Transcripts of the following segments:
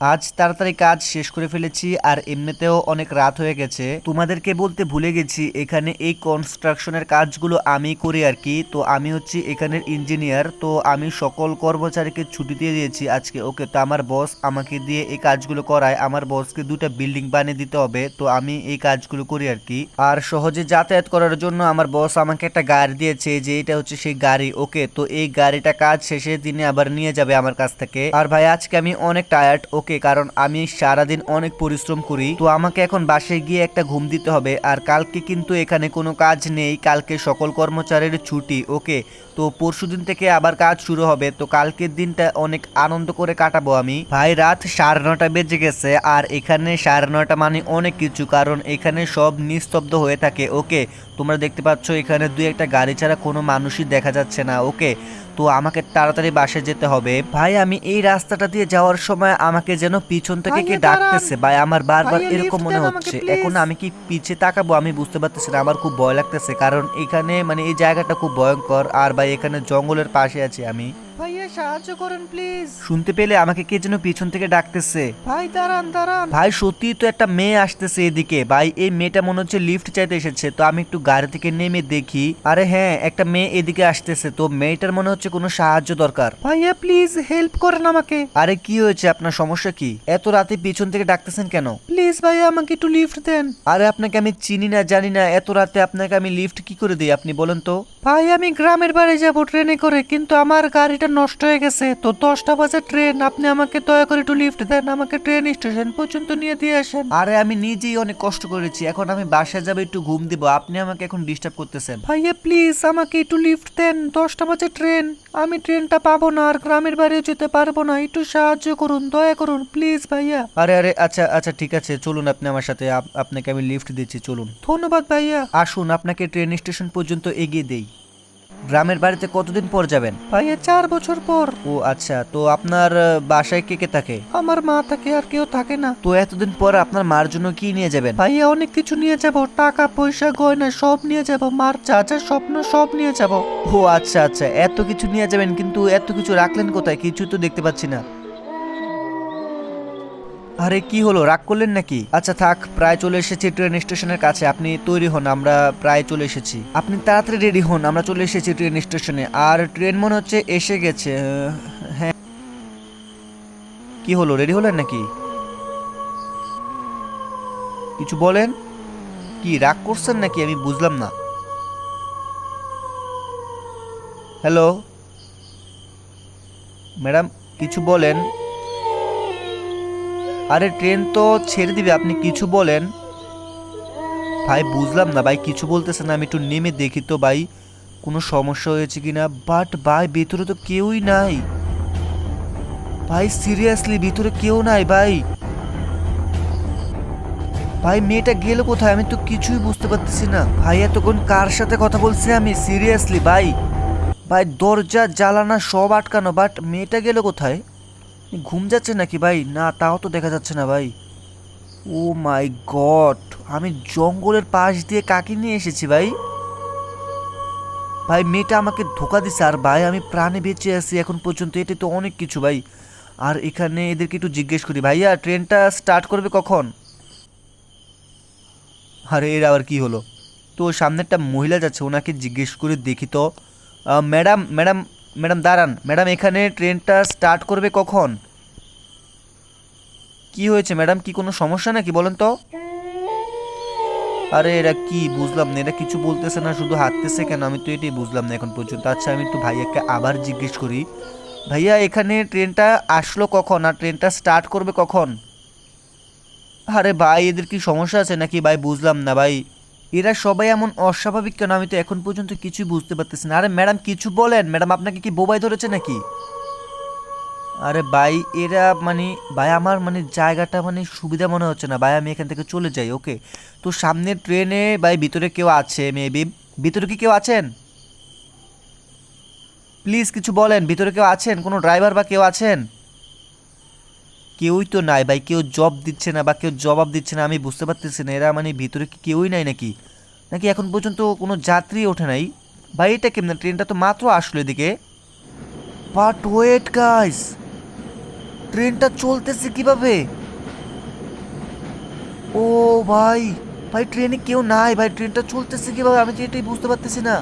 আজ তাড়াতাড়ি কাজ শেষ করে ফেলেছি আর এমনিতেও অনেক রাত হয়ে গেছে। তোমাদেরকে বলতে ভুলে গেছি, এখানে এই কনস্ট্রাকশনের কাজগুলো আমি করি আর কি। তো আমি হচ্ছি এখানের ইঞ্জিনিয়ার তো আমি সকল কর্মচারীকে ছুটি দিয়ে দিয়েছি আজকে। ওকে, তো আমার বস আমাকে দিয়ে এই কাজগুলো করায়। আমার বসকে দুটা বিল্ডিং বানিয়ে দিতে হবে, তো আমি এই কাজগুলো করি আর কি। আর সহজে যাতায়াত করার জন্য আমার বস আমাকে একটা গাড়ি দিয়েছে, যে এটা হচ্ছে সেই গাড়ি। ওকে, তো এই গাড়িটা কাজ শেষে দিনে আবার নিয়ে যাবে আমার কাছ থেকে। আর ভাই, আজকে আমি অনেক টায়ার্ড ওকে কারণ আমি সারাদিন অনেক পরিশ্রম করি। তো আমাকে এখন বাসায় গিয়ে একটা ঘুম দিতে হবে, আর কালকে কিন্তু এখানে কোনো কাজ নেই, কালকে সকল কর্মচারীর ছুটি, ওকে? তো পরশুদিন থেকে আবার কাজ শুরু হবে, তো কালকের দিনটা অনেক আনন্দ করে কাটাবো আমি। ভাই, রাত সাড়ে নটা বেজে গেছে, আর এখানে সাড়ে নটা মানে অনেক কিছু, কারণ এখানে সব নিস্তব্ধ হয়ে থাকে, ওকে? তোমরা দেখতে পাচ্ছ, এখানে দুই একটা গাড়ি ছাড়া কোনো মানুষই দেখা যাচ্ছে না, ওকে? তো আমাকে তাড়াতাড়ি বাসে যেতে হবে। ভাই আমি এই রাস্তাটা দিয়ে যাওয়ার সময় আমাকে যেন পিছন থেকে কে ডাকতেছে। ভাই আমার বারবার এরকম মনে হচ্ছে। এখন আমি কি পিছে তাকাবো আমি বুঝতে পারতেছি না আমার খুব ভয় লাগতেছে। কারণ এখানে মানে এই জায়গাটা খুব ভয়ঙ্কর। আর ভাই এখানে জঙ্গলের পাশে আছি আমি। সাহায্য করেন প্লিজ। শুনতে পেলে আমাকে কে যেন পিছন থেকে ডাকতেছে। ভাই দাঁড়ান দাঁড়ান। ভাই সত্যি তো একটা মেয়ে আসতেছে এদিকে। ভাই এই মেয়েটা মনে হচ্ছে লিফট চাইতে এসেছে তো আমি একটু গাড়ি থেকে নেমে দেখি। আরে হ্যাঁ একটা মেয়ে এদিকে আসতেছে তো মেয়েটার মনে হচ্ছে কোনো সাহায্য দরকার। ভাইয়া প্লিজ হেল্প করেন আমাকে। আরে কি হয়েছে আপনার সমস্যা কি? এত রাতে পিছন থেকে ডাকতেছেন কেন? প্লিজ ভাইয়া আমাকে একটু লিফট দেন। আরে আপনাকে আমি চিনি না জানি না এত রাতে আপনাকে আমি লিফট কি করে দিই আপনি বলেন তো। ভাই আমি গ্রামের বাড়ি যাব ট্রেনে করে কিন্তু আমার গাড়িটা নষ্ট হয়ে গেছে। তো দশটা বাজে ট্রেন। আপনি আমাকে দয়া করে একটু লিফট দেন। আমাকে ট্রেন স্টেশন পর্যন্ত নিয়ে দিয়ে আসেন। আরে আমি নিজেই অনেক কষ্ট করেছি। এখন আমি বাসায় যাব একটু ঘুম দিব। আপনি আমাকে এখন ডিস্টার্ব করতেছেন। ভাইয়া প্লিজ আমাকে একটু লিফট দেন। দশটা বাজে ট্রেন। আমি ট্রেনটা পাবো না আর গ্রামের বাড়িও যেতে পারব না। একটু সাহায্য করুন দয়া করুন প্লিজ ভাইয়া। আরে আরে আচ্ছা আচ্ছা ঠিক আছে। চলুন আপনি আমার সাথে। আপ- আপনাকে আমি লিফট দিচ্ছি চলুন। ধন্যবাদ ভাইয়া। আসুন আপনাকে ট্রেন স্টেশন পর্যন্ত এগিয়ে দেই। গ্রামের বাড়িতে কতদিন পর যাবেন? ভাইয়া চার বছর পর। ও আচ্ছা তো আপনার বাসায় কে কে থাকে? আমার মা থাকে আর কেউ থাকে না। তো এতদিন পর আপনার মার জন্য কি নিয়ে যাবেন? ভাইয়া অনেক কিছু নিয়ে যাব। টাকা পয়সা গয়না সব নিয়ে যাব। মার যা যা স্বপ্ন সব নিয়ে যাব। ও আচ্ছা আচ্ছা এত কিছু নিয়ে যাবেন কিন্তু এত কিছু রাখলেন কোথায়? কিছু তো দেখতে পাচ্ছি না। আরে কি হলো, রাগ করলেন নাকি? আচ্ছা থাক, প্রায় চলে এসেছি ট্রেন স্টেশনের কাছে, আপনি তৈরি হন, আমরা প্রায় চলে এসেছি। আপনি তাড়াতাড়ি রেডি হন, আমরা চলে এসেছি ট্রেন স্টেশনে আর ট্রেন মনে হচ্ছে এসে গেছে হ্যাঁ। কি হলো রেডি হলেন নাকি? কিছু বলেন? কি, রাগ করছেন নাকি? আমি বুঝলাম না। হ্যালো ম্যাডাম কিছু বলেন? আরে, ট্রেন তো ছেড়ে দিবে, আপনি কিছু বলেন। ভাই, বুঝলাম না, ভাই, কিছু বলতেছে না, আমি একটু নেমে দেখি তো, ভাই, কোনো সমস্যা হয়েছে কি না বাট ভাই, ভেতরে তো কেউই নাই। ভাই সিরিয়াসলি ভিতরে কেউ নাই, ভাই। ভাই, মেয়েটা গেল কোথায়? আমি তো কিছুই বুঝতে পারতেছি না। ভাই, এতক্ষণ কার সাথে কথা বলছি আমি? সিরিয়াসলি ভাই। ভাই, দরজা, জ্বালানা সব আটকানো বাট মেয়েটা গেল কোথায়? ঘুম যাচ্ছে নাকি ভাই? না, তাও তো দেখা যাচ্ছে না ভাই। ও মাই গড, আমি জঙ্গলের পাশ দিয়ে কাকে নিয়ে এসেছি ভাই? ভাই, মেয়েটা আমাকে ধোকা দিছে। আর ভাই, আমি প্রাণে বেঁচে আছি এখন পর্যন্ত এটা তো অনেক কিছু ভাই। আর এখানে এদেরকে একটু জিজ্ঞেস করি, ভাইয়া, ট্রেনটা স্টার্ট করবে কখন? আরে, এর আবার কি হলো? তো সামনে একটা মহিলা যাচ্ছে, ওনাকে জিজ্ঞেস করে দেখি তো। ম্যাডাম ম্যাডাম ম্যাডাম, দাঁড়ান। ম্যাডাম, এখানে ট্রেনটা স্টার্ট করবে কখন? কি হয়েছে ম্যাডাম? কি কোনো সমস্যা নাকি বলেন তো? আরে এরা কি বুঝলাম না, এরা কিছু বলতেছে না, শুধু হাঁটতেছে কেন? আমি তো এটাই বুঝলাম না এখন পর্যন্ত। আচ্ছা আমি একটু ভাইয়াকে আবার জিজ্ঞেস করি। ভাইয়া, এখানে ট্রেনটা আসলো কখন আর ট্রেনটা স্টার্ট করবে কখন? আরে ভাই, এদের কি সমস্যা আছে নাকি? ভাই, বুঝলাম না ভাই। এরা সবাই এমন অস্বাভাবিক কেন? আমি তো এখন পর্যন্ত কিছুই বুঝতে পারতেছি না। আরে ম্যাডাম, কিছু বলেন। ম্যাডাম, আপনাকে কি বোবাই ধরেছে নাকি? আরে ভাই, এরা মানে ভাই, আমার মানে জায়গাটা মানে সুবিধা মনে হচ্ছে না। ভাই, আমি এখান থেকে চলে যাই, ওকে? তো সামনের ট্রেনে, ভাই, ভিতরে কেউ আছে মেবি ভিতরে কি কেউ আছেন? প্লিজ কিছু বলেন। ভিতরে কেউ আছেন? কোনো ড্রাইভার বা কেউ আছেন? কেউই তো নাই ভাই, কেউ জব দিচ্ছে না বা কেউ জবাব দিচ্ছে না, আমি বুঝতে পারতেছি না, এরা মানে ভিতরে কি কেউই নাই নাকি? নাকি এখন পর্যন্ত কোনো যাত্রী ওঠে নাই? ভাই, এটা কেমন? ট্রেনটা তো মাত্র আসলো এদিকে। বাট ওয়েট গাইস ট্রেনটা চলতেছে কীভাবে? ও ভাই ভাই, ট্রেনে কেউ নাই, ভাই, ট্রেনটা চলতেছে কীভাবে? আমি তো এটাই বুঝতে পারতেছি না।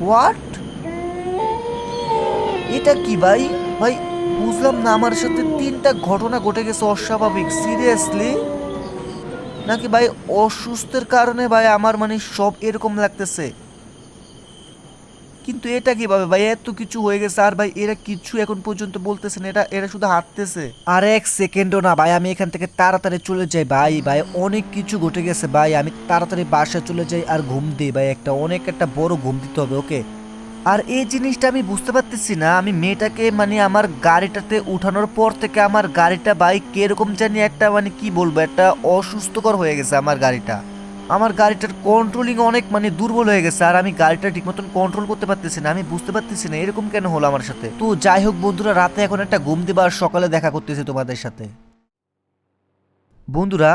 হোয়াট এটা কি ভাই? ভাই বুঝলাম না, আমার সাথে তিনটা ঘটনা ঘটে গেছে অস্বাভাবিক। সিরিয়াসলি নাকি ভাই অসুস্থের কারণে ভাই আমার মানে সব এরকম লাগতেছে? কিন্তু এটা কীভাবে ভাই? এত কিছু হয়ে গেছে, আর ভাই এরা কিছু এখন পর্যন্ত বলতেছে না, এটা, এরা শুধু হাঁটতেছে। আর এক সেকেন্ডও না ভাই, আমি এখান থেকে তাড়াতাড়ি চলে যাই ভাই ভাই অনেক কিছু ঘটে গেছে ভাই, আমি তাড়াতাড়ি বাসায় চলে যাই আর ঘুম দিই ভাই একটা, অনেক একটা বড় ঘুম দিতে হবে, ওকে? আর এই জিনিসটা আমি বুঝতে পারতেছি না। আমি মেয়েটাকে মানে আমার গাড়িটাতে উঠানোর পর থেকে আমার গাড়িটা বাইক কীরকম জানি একটা মানে কি বলব, একটা অসুস্থকর হয়ে গেছে আমার গাড়িটা। আমার গাড়িটার কন্ট্রোলিং অনেক মানে দুর্বল হয়ে গেছে আর আমি গাড়িটা ঠিক মতন কন্ট্রোল করতে পারতেছি না। আমি বুঝতে পারতেছি না এরকম কেন হলো আমার সাথে। তো যাই হোক বন্ধুরা, রাতে এখন একটা ঘুম আর সকালে দেখা করতেছি তোমাদের সাথে। বন্ধুরা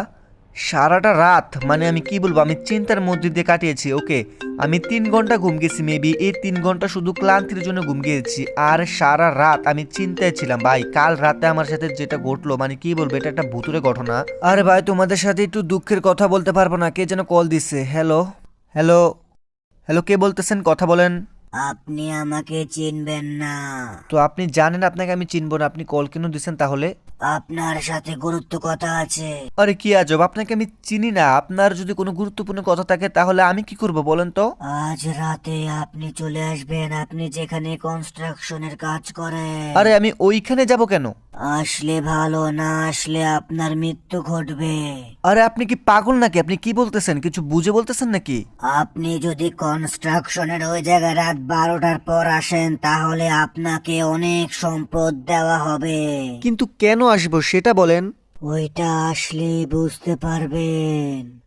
সারাটা রাত মানে আমি কি বলব আমি চিন্তার মধ্যে দিয়ে কাটিয়েছি ওকে? আমি তিন ঘণ্টা ঘুম গেছি মেবি এই তিন ঘণ্টা শুধু ক্লান্তির জন্য ঘুম গিয়েছি আর সারা রাত আমি চিন্তায় ছিলাম ভাই কাল রাতে আমার সাথে যেটা ঘটলো মানে কি বলব এটা একটা ভুতুরে ঘটনা। আরে ভাই তোমাদের সাথে একটু দুঃখের কথা বলতে পারব না কে যেন কল দিছে হ্যালো হ্যালো হ্যালো কে বলতেছেন? কথা বলেন। আপনি আমাকে চিনবেন না। তো আপনি জানেন আপনাকে আমি চিনবো না আপনি কল কেন দিচ্ছেন তাহলে? আপনার সাথে গুরুত্ব কথা আছে। আরে কি আজব আপনাকে আমি চিনি না। আপনার যদি কোনো গুরুত্বপূর্ণ কথা থাকে তাহলে আমি কি করব বলেন তো? আজ রাতে আপনি চলে আসবেন আপনি যেখানে কনস্ট্রাকশনের কাজ করেন। আরে আমি ওইখানে যাব কেন? আসলে ভালো না আসলে আপনার মৃত্যু ঘটবে। আরে আপনি কি পাগল নাকি? আপনি কি বলতেছেন? কিছু বুঝে বলতেছেন নাকি? আপনি যদি কনস্ট্রাকশনের ওই জায়গায় রাত বারোটার পর আসেন তাহলে আপনাকে অনেক সম্পদ দেওয়া হবে। কিন্তু কেন আসব সেটা বলেন। ওইটা আসলে বুঝতে পারবেন।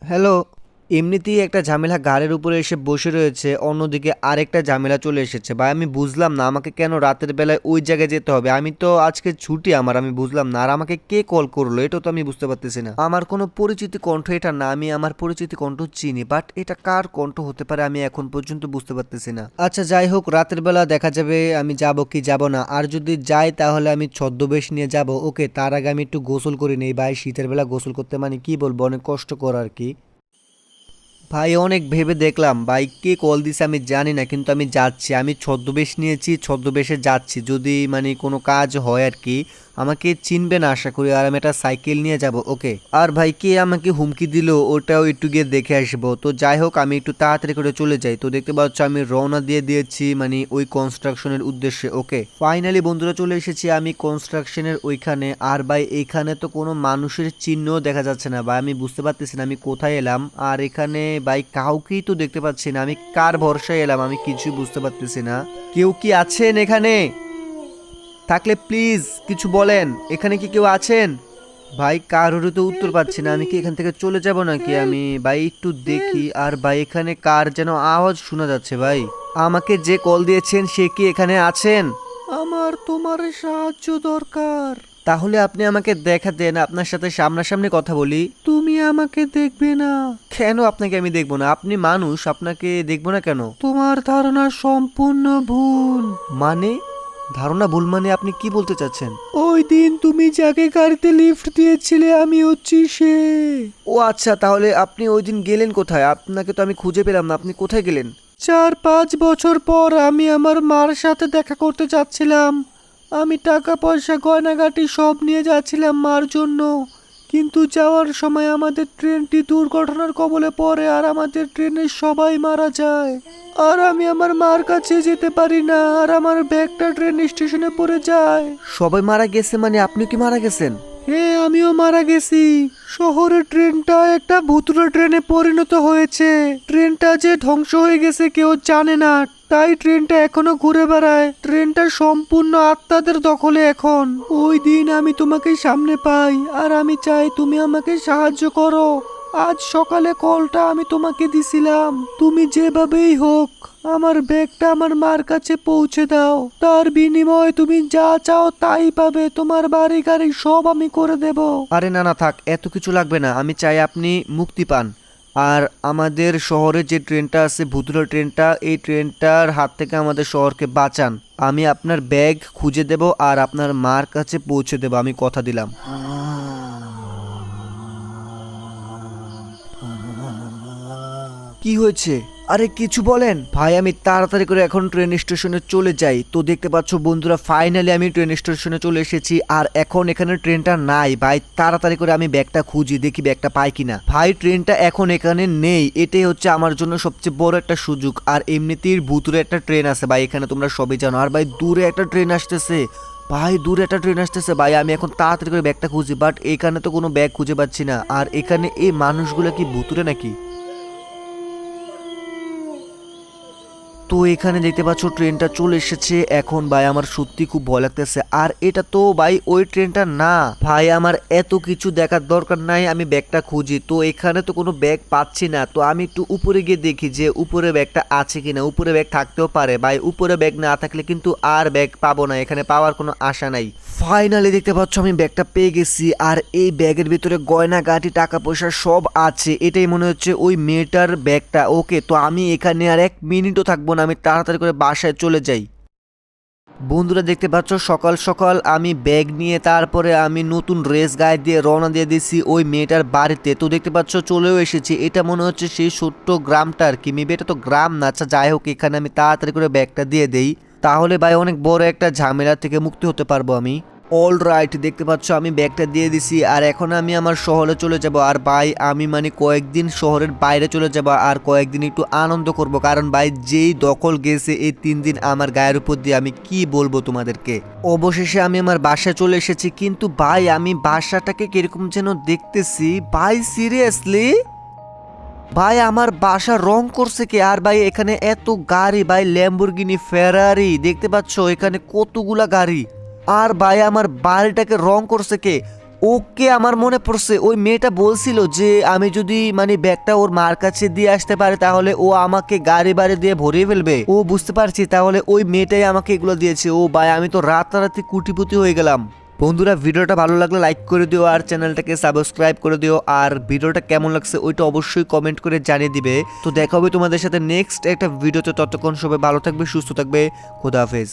হ্যালো। এমনিতেই একটা ঝামেলা গাড়ির উপরে এসে বসে রয়েছে, অন্যদিকে আরেকটা ঝামেলা চলে এসেছে। ভাই, আমি বুঝলাম না, আমাকে কেন রাতের বেলায় ওই জায়গায় যেতে হবে? আমি তো আজকে ছুটি আমার, আমি বুঝলাম না। আর আমাকে কে কল করল? এটা তো আমি বুঝতে পারতেছি না। আমার কোনো পরিচিতি কণ্ঠ এটা না, আমি আমার পরিচিতি কণ্ঠ চিনি বাট এটা কার কণ্ঠ হতে পারে আমি এখন পর্যন্ত বুঝতে পারতেছি না। আচ্ছা যাই হোক, রাতের বেলা দেখা যাবে, আমি যাব কি যাব না। আর যদি যাই, তাহলে আমি ছদ্মবেশ নিয়ে যাব। ওকে, তার আগে আমি একটু গোসল করে নেই, ভাই, শীতের বেলা গোসল করতে মানে কি বলব, অনেক কষ্টকর আর কি। ভাই, অনেক ভেবে দেখলাম। বাইককে কল দিছে আমি জানি না, কিন্তু আমি যাচ্ছি। আমি ছদ্মবেশ নিয়েছি, ছদ্মবেশে যাচ্ছি। যদি মানে কোনো কাজ হয় আর কি আমাকে চিনবে না আশা করি, আর আমি একটা সাইকেল নিয়ে যাব, ওকে? আর ভাই, কে আমাকে হুমকি দিল, ওটাও একটু গিয়ে দেখে আসব। তো যাই হোক, আমি একটু তাড়াতাড়ি করে চলে যাই। তো দেখতে পাচ্ছ, আমি রওনা দিয়ে দিয়েছি মানে ওই কনস্ট্রাকশনের উদ্দেশ্যে, ওকে? ফাইনালি বন্ধুরা, চলে এসেছি আমি কনস্ট্রাকশনের ওইখানে। আর ভাই এইখানে তো কোনো মানুষের চিহ্নও দেখা যাচ্ছে না। ভাই, আমি বুঝতে পারতেছি না, আমি কোথায় এলাম? আর এখানে, ভাই, কাউকেই তো দেখতে পাচ্ছি না। আমি কার ভরসায় এলাম? আমি কিছুই বুঝতে পারতেছি না। কেউ কি আছেন এখানে? থাকলে প্লিজ কিছু বলেন এখানে কি কেউ আছেন? ভাই কারোরও তো উত্তর পাচ্ছি না আমি কি এখান থেকে চলে যাব নাকি? আমি ভাই একটু দেখি আর ভাই এখানে কার যেন আওয়াজ শোনা যাচ্ছে ভাই। আমাকে যে কল দিয়েছেন সে কি এখানে আছেন? আমার তোমার সাহায্য দরকার। তাহলে আপনি আমাকে দেখা দেন আপনার সাথে সামনাসামনি কথা বলি। তুমি আমাকে দেখবে না। কেন আপনাকে আমি দেখব না? আপনি মানুষ আপনাকে দেখব না কেন? তোমার ধারণা সম্পূর্ণ ভুল। মানে? ধারণা ভুল মানে আপনি কি বলতে চাচ্ছেন? ওই দিন তুমি যাকে গাড়িতে লিফট দিয়েছিলে আমি হচ্ছি সে। ও আচ্ছা তাহলে আপনি ওই দিন গেলেন কোথায়? আপনাকে তো আমি খুঁজে পেলাম না আপনি কোথায় গেলেন? চার পাঁচ বছর পর আমি আমার মার সাথে দেখা করতে যাচ্ছিলাম। আমি টাকা পয়সা গয়নাগাটি সব নিয়ে যাচ্ছিলাম মার জন্য। কিন্তু যাওয়ার সময় আমাদের ট্রেনটি দুর্ঘটনার কবলে পড়ে আর আমাদের ট্রেনের সবাই মারা যায়। আর আমি আমার মার কাছে যেতে পারি না আর আমার ব্যাগটা ট্রেন স্টেশনে পড়ে যায়। সবাই মারা গেছে মানে আপনি কি মারা গেছেন? হ্যাঁ আমিও মারা গেছি। শহরের ট্রেনটা একটা ভুতুরে ট্রেনে পরিণত হয়েছে। ট্রেনটা যে ধ্বংস হয়ে গেছে কেউ জানে না। তাই ট্রেনটা এখনও ঘুরে বেড়ায়। ট্রেনটা সম্পূর্ণ আত্মাদের দখলে এখন। ওই দিন আমি তোমাকে সামনে পাই, আর আমি চাই তুমি আমাকে সাহায্য করো। আজ সকালে কলটা আমি তোমাকে দিছিলাম। তুমি যেভাবেই হোক, আমার ব্যাগটা আমার মার কাছে পৌঁছে দাও। তার বিনিময়ে তুমি যা চাও তাই পাবে। তোমার বাড়ি গাড়ি সব আমি করে দেব। আরে না না, থাক, এত কিছু লাগবে না। আমি চাই আপনি মুক্তি পান। আর আমাদের শহরে যে ট্রেনটা আছে ভুতুরা ট্রেনটা, এই ট্রেনটার হাত থেকে আমাদের শহরকে বাঁচান। আমি আপনার ব্যাগ খুঁজে দেব আর আপনার মার কাছে পৌঁছে দেব, আমি কথা দিলাম। কি হয়েছে? আরে কিছু বলেন। ভাই, আমি তাড়াতাড়ি করে এখন ট্রেন স্টেশনে চলে যাই। তো দেখতে পাচ্ছ বন্ধুরা ফাইনালি আমি ট্রেন স্টেশনে চলে এসেছি। আর এখন এখানে ট্রেনটা নাই। ভাই, তাড়াতাড়ি করে আমি ব্যাগটা খুঁজি, দেখি ব্যাগটা পাই কিনা। ভাই ট্রেনটা এখন এখানে নেই। এটাই হচ্ছে আমার জন্য সবচেয়ে বড় একটা সুযোগ। আর এমনিতেই ভুতুরে একটা ট্রেন আছে। ভাই, এখানে তোমরা সবই জানো। আর ভাই, দূরে একটা ট্রেন আসতেছে। ভাই, দূরে একটা ট্রেন আসতেছে। ভাই, আমি এখন তাড়াতাড়ি করে ব্যাগটা খুঁজি। বাট এখানে তো কোনো ব্যাগ খুঁজে পাচ্ছি না। আর এখানে এই মানুষগুলো কি ভুতুরে নাকি? তো এখানে দেখতে পাচ্ছ, ট্রেনটা চলে এসেছে। এখন ভাই আমার সত্যি খুব ভয় লাগতেছে। আর এটা তো ভাই ওই ট্রেনটা না। ভাই আমার এত কিছু দেখার দরকার নাই, আমি ব্যাগটা খুঁজি। তো এখানে তো কোনো ব্যাগ পাচ্ছি না। তো আমি একটু উপরে গিয়ে দেখি যে উপরে ব্যাগটা আছে কিনা। উপরে ব্যাগ থাকতেও পারে। ভাই উপরে ব্যাগ না থাকলে কিন্তু আর ব্যাগ পাবো না। এখানে পাওয়ার কোনো আশা নাই। ফাইনালি দেখতে পাচ্ছ আমি ব্যাগটা পেয়ে গেছি, আর এই ব্যাগের ভিতরে গয়না, গাটি, টাকা পয়সা সব আছে। এটাই মনে হচ্ছে ওই মেয়েটার ব্যাগটা। ওকে তো আমি এখানে আর এক মিনিটও থাকব না, আমি তাড়াতাড়ি করে বাসায় চলে যাই। বন্ধুরা দেখতে পাচ্ছ, সকাল সকাল আমি ব্যাগ নিয়ে তারপরে আমি নতুন ড্রেস গায়ে দিয়ে রওনা দিয়ে দিছি ওই মেয়েটার বাড়িতে। তো দেখতে পাচ্ছ, চলেও এসেছি। এটা মনে হচ্ছে সেই ছোট্ট গ্রামটা আর কি। মেবি এটা তো গ্রাম না আচ্ছা যাই হোক, এখানে আমি তাড়াতাড়ি করে ব্যাগটা দিয়ে দেই। তাহলে ভাই অনেক বড় একটা ঝামেলা থেকে মুক্তি হতে পারব আমি। অল রাইট দেখতে পাচ্ছ আমি ব্যাগটা দিয়ে দিছি আর এখন আমি আমার শহরে চলে যাব আর ভাই আমি মানে কয়েকদিন শহরের বাইরে চলে যাব আর কয়েকদিন একটু আনন্দ করব কারণ ভাই যেই দখল গেছে এই তিন দিন আমার গায়ের উপর দিয়ে আমি কি বলব তোমাদেরকে? অবশেষে আমি আমার বাসায় চলে এসেছি কিন্তু ভাই আমি বাসাটাকে কীরকম যেন দেখতেছি। ভাই সিরিয়াসলি ভাই, আমার বাসা রং করছে কে? আর ভাই, এখানে এত গাড়ি, ভাই ল্যাম্বরগিনি ফেরারি দেখতে পাচ্ছ? এখানে কতগুলা গাড়ি। আর ভাই, আমার বাড়িটাকে রং করছে কে? ওকে আমার মনে পড়ছে, ওই মেয়েটা বলছিল যে, আমি যদি মানে ব্যাগটা ওর মার কাছে দিয়ে আসতে পারে, তাহলে ও আমাকে গাড়ি বাড়ি দিয়ে ভরিয়ে ফেলবে। ও বুঝতে পারছি, তাহলে ওই মেয়েটাই আমাকে এগুলো দিয়েছে। ও ভাই, আমি তো রাতারাতি কুটিপুতি হয়ে গেলাম। বন্ধুরা, ভিডিওটা ভালো লাগলে লাইক করে দিও আর চ্যানেলটাকে সাবস্ক্রাইব করে দিও। আর ভিডিওটা কেমন লাগছে ওইটা অবশ্যই কমেন্ট করে জানিয়ে দিবে। তো দেখা হবে তোমাদের সাথে নেক্সট একটা ভিডিওতে। ততক্ষণ সবাই ভালো থাকবে, সুস্থ থাকবে। খোদা হাফেজ।